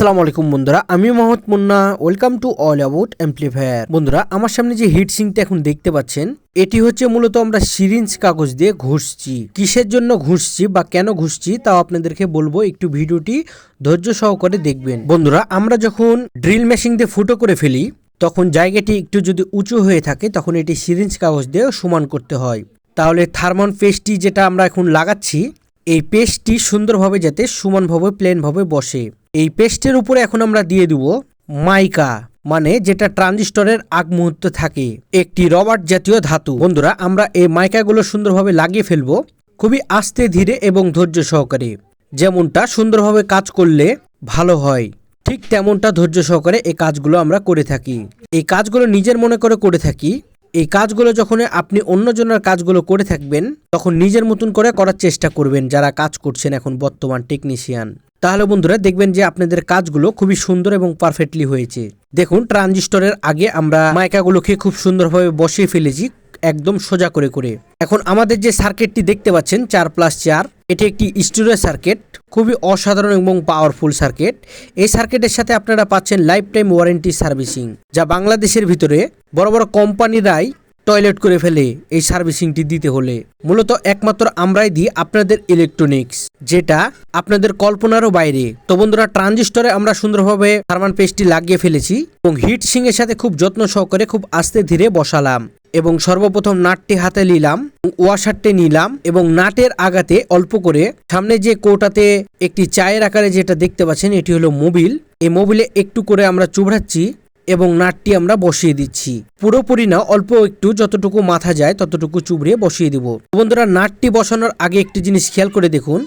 আসসালামু আলাইকুম বন্ধুরা, আমি Mohammad Munna welcome to All About Amplifier বন্ধুরা, আমার সামনে যে হিট সিংটা এখন দেখতে পাচ্ছেন, এটি হচ্ছে মূলত আমরা সিরিঞ্জ কাগজ দিয়ে ঘুষছি। কিসের জন্য ঘুষছি বা কেন ঘুষছি তাও আপনাদেরকে বলব, একটু ভিডিওটি ধৈর্য সহকারে দেখবেন। বন্ধুরা, আমরা যখন ড্রিল মেশিন দিয়ে ফুটো করে ফেলি, তখন জায়গাটি একটু যদি উঁচু হয়ে থাকে, তখন এটি সিরিঞ্জ কাগজ দিয়ে সমান করতে হয়। তাহলে থার্মন পেস্টটি যেটা আমরা এখন লাগাচ্ছি, এই পেস্টটি সুন্দরভাবে যাতে সমানভাবে প্লেনভাবে বসে। এই পেস্টের উপরে এখন আমরা দিয়ে দিব মাইকা মানে যেটা ট্রানজিস্টরের আগ মুহূর্তে থাকে, একটি রবার্ট জাতীয় ধাতু। বন্ধুরা, আমরা এই মাইকাগুলো সুন্দরভাবে লাগিয়ে ফেলব, খুবই আস্তে, ধীরে এবং ধৈর্য সহকারে। যেমনটা সুন্দরভাবে কাজ করলে ভালো হয়, ঠিক তেমনটা ধৈর্য সহকারে এই কাজগুলো আমরা করে থাকি। এই কাজগুলো নিজের মনে করে করে থাকি, এই কাজগুলো যখন আপনি অন্যজনের কাজগুলো করে থাকবেন, তখন নিজের মতন করে করার চেষ্টা করবেন যারা কাজ করছেন এখন বর্তমান টেকনিশিয়ান। তাহলে বন্ধুরা দেখবেন যে আপনাদের কাজগুলো খুবই সুন্দর এবং পারফেক্টলি হয়েছে। দেখুন, ট্রানজিস্টরের আগে আমরা মাইকাগুলোকে খুব সুন্দরভাবে বসিয়ে ফেলেছি, একদম সোজা করে করে। এখন আমাদের যে সার্কিটটি দেখতে পাচ্ছেন, চার প্লাস চার, এটি একটি স্টুডিও সার্কিট, খুবই অসাধারণ এবং পাওয়ারফুল সার্কিট। এই সার্কিটের সাথে আপনারা পাচ্ছেন লাইফ টাইম ওয়ারেন্টি সার্ভিসিং যা বাংলাদেশের ভিতরে বড় বড় কোম্পানিরাই টয়লেট করে ফেলে এই সার্ভিসিংটি দিতে হলে। মূলত একমাত্র আমরাই দিই আপনাদের ইলেকট্রনিক্স যেটা আপনাদের কল্পনারও বাইরে। তো বন্ধুরা ট্রানজিস্টরে আমরা সুন্দরভাবে থার্মান পেস্টটি লাগিয়ে ফেলেছি এবং হিট সিং এর সাথে খুব যত্ন সহকারে খুব আস্তে ধীরে বসালাম এবং সর্বপ্রথম নাটটি হাতে নিলাম ওয়াশারটি নিলাম এবং নাটের আগাতে অল্প করে সামনে যে কোটাতে একটি চায়ের আকারে যেটা দেখতে পাচ্ছেন, এটি হলো মোবিল। এই মোবিলে একটু করে আমরা চুবড়াচ্ছি এবং নাটটি আমরা বসিয়ে দিচ্ছি। পুরোপুরি না, অল্প একটু যতটুকু মাথা যায় ততটুকু চুবড়িয়ে বসিয়ে দিব। বন্ধুরা, নাটটি বসানোর আগে একটি জিনিস খেয়াল করে দেখুন।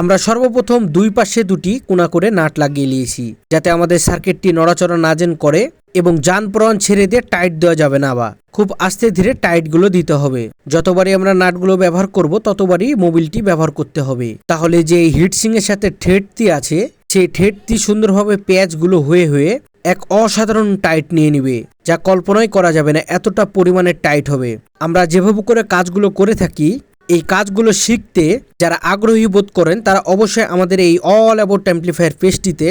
আমরা সর্বপ্রথম দুই পাশে দুটি কোনা করে নাট লাগিয়ে নিয়েছি, যাতে আমাদের সার্কিটটি নড়াচড়া না যেন করে এবং যান প্রণ ছেড়ে দিয়ে টাইট দেওয়া যাবে না বা। খুব আস্তে ধীরে টাইটগুলো দিতে হবে। যতবারই আমরা নাটগুলো ব্যবহার করব, ততবারই মোবিলটি ব্যবহার করতে হবে। তাহলে যে হিটসিং এর সাথে ঠেটটি আছে, সেই ঠেটটি সুন্দরভাবে পেঁয়াজগুলো হয়ে হয়ে এক অসাধারণ টাইট নিয়ে নিবে, যা কল্পনাই করা যাবে না এতটা পরিমাণে টাইট হবে। আমরা যেভাবে করে কাজগুলো করে থাকি, এই কাজগুলো শিখতে যারা আগ্রহী বোধ করেন, তারা অবশ্যই আমাদের এই অল অ্যাবাউট অ্যাম্পলিফায়ার পেজটিতে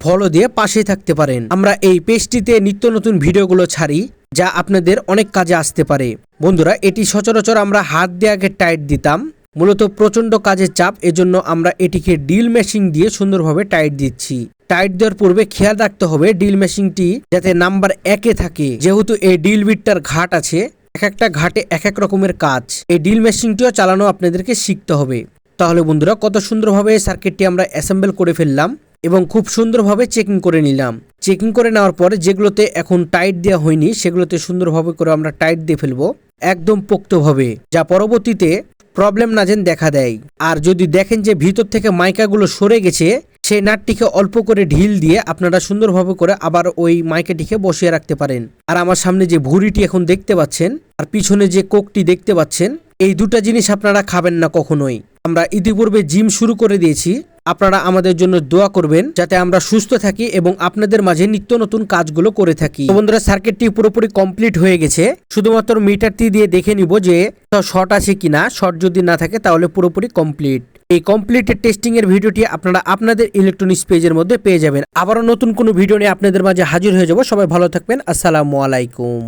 ফলো দিয়ে পাশে থাকতে পারেন। আমরা এই পেজটিতে নিত্য নতুন ভিডিওগুলো ছাড়ি, যা আপনাদের অনেক কাজে আসতে পারে। বন্ধুরা, এটি সচরাচর আমরা হাত দিয়ে আগে টাইট দিতাম মূলত প্রচণ্ড কাজের চাপ, এজন্য আমরা এটিকে ডিল মেশিন দিয়ে সুন্দরভাবে টাইট দিচ্ছি। টাইট দেওয়ার পূর্বে খেয়াল রাখতে হবে ডিল মেশিনটি যাতে নাম্বার একে থাকে। যেহেতু এই ডিল বিটটার ঘাট আছে, এক একটা ঘাটে এক এক রকমের কাজ। এই ডিল মেশিনটিও চালানো আপনাদেরকে শিখতে হবে। তাহলে বন্ধুরা, কত সুন্দরভাবে সার্কিটটি আমরা অ্যাসেম্বল করে ফেললাম এবং খুব সুন্দরভাবে চেকিং করে নিলাম। চেকিং করে নেওয়ার পরে যেগুলোতে এখন টাইট দেওয়া হয়নি, সেগুলোতে সুন্দরভাবে করে আমরা টাইট দিয়ে ফেলব, একদম পোক্তভাবে। যা পরবর্তীতে প্রবলেম না যেন দেখা দেয়। আর যদি দেখেন যে ভিতর থেকে মাইকাগুলো সরে গেছে, সেই নাটটিকে অল্প করে ঢিল দিয়ে আপনারা সুন্দরভাবে করে আবার ওই মাইকাটিকে বসিয়ে রাখতে পারেন। আর আমার সামনে যে ভুড়িটি এখন দেখতে পাচ্ছেন, আর পিছনে যে কোকটি দেখতে পাচ্ছেন, এই দুটা জিনিস আপনারা খাবেন না কখনোই। আমরা ইতিপূর্বে জিম শুরু করে দিয়েছি আপনারা আমাদের জন্য দোয়া করবেন যাতে আমরা সুস্থ থাকি এবং আপনাদের মাঝে নিত্য নতুন কাজগুলো করে থাকি। বন্ধুরা সার্কিটটি পুরোপুরি কমপ্লিট হয়ে গেছে। শুধুমাত্র মিটারটি দিয়ে দেখে নিব যে শর্ট আছে কিনা। শর্ট যদি না থাকে, তাহলে পুরোপুরি কমপ্লিট এই কমপ্লিট টেস্টিং এর ভিডিওটি আপনারা আপনাদের ইলেকট্রনিক্স পেজের মধ্যে পেয়ে যাবেন। আবারও নতুন কোনো ভিডিও নিয়ে আপনাদের মাঝে হাজির হয়ে যাব। সবাই ভালো থাকবেন। আসসালামু আলাইকুম।